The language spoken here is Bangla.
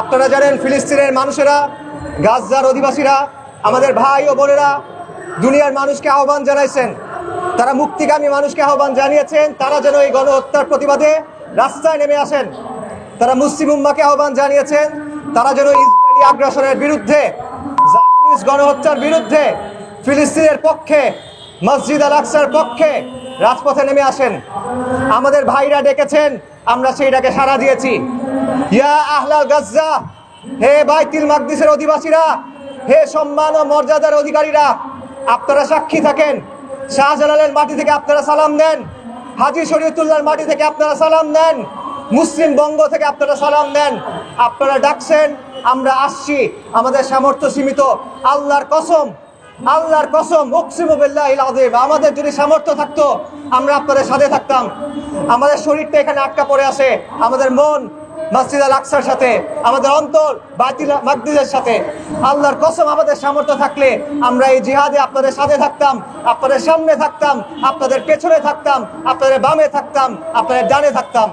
আপনারা জানেন ফিলিস্তিনের মানুষেরা গাজার অধিবাসীরা, আমাদের ভাই ও বোনেরা দুনিয়ার মানুষকে আহ্বান জানাইছেন। তারা মুক্তিগামী মানুষকে আহ্বান জানিয়েছেন, তারা যেন এই গণহত্যার প্রতিবাদে রাস্তায় নেমে আসেন। তারা মুসলিম উম্মাকে আহ্বান জানিয়েছেন, তারা যেন ইসরায়েলি আগ্রাসনের বিরুদ্ধে গণহত্যার বিরুদ্ধে ফিলিস্তিনের পক্ষে, মসজিদ আল আকসার পক্ষে রাজপথে নেমে আসেন। আমাদের ভাইরা ডেকেছেন, আমরা সেই ডাকে সাড়া দিয়েছি। ইয়া আহলাল গাজ্জা, হে বাইতিল মাকদিসের অধিবাসীরা, হে সম্মান ও মর্যাদার অধিকারীরা, আপনারা সাক্ষী থাকেন। শাহজালালের মাটি থেকে আপনারা সালাম দেন। হাজি শরীয়তুল্লাহর মাটি থেকে আপনারা সালাম দেন। মুসলিম বঙ্গ থেকে আপনারা সালাম দেন। আপনারা ডাকছেন, আমরা আসছি। আমাদের সামর্থ্য সীমিত। আল্লাহর কসম আল্লাহর কসম, উকসিমু বিল্লাহিল আযীম। আমাদের যদি সামর্থ্য থাকতো, আমরা আপনাদের সাথে থাকতাম। আমাদের শরীরটা এখানে আটকা পড়ে আছে। আমাদের মন মসজিদ আল আকসার সাথে, আমাদের অন্তর বাতিল মাকদিসের সাথে। আল্লাহর কসম, আমাদের সামর্থ্য থাকলে আমরা এই জিহাদে আপনাদের সাথে থাকতাম, আপনাদের সামনে থাকতাম, আপনাদের পেছনে থাকতাম, আপনাদের বামে থাকতাম, আপনাদের ডানে থাকতাম।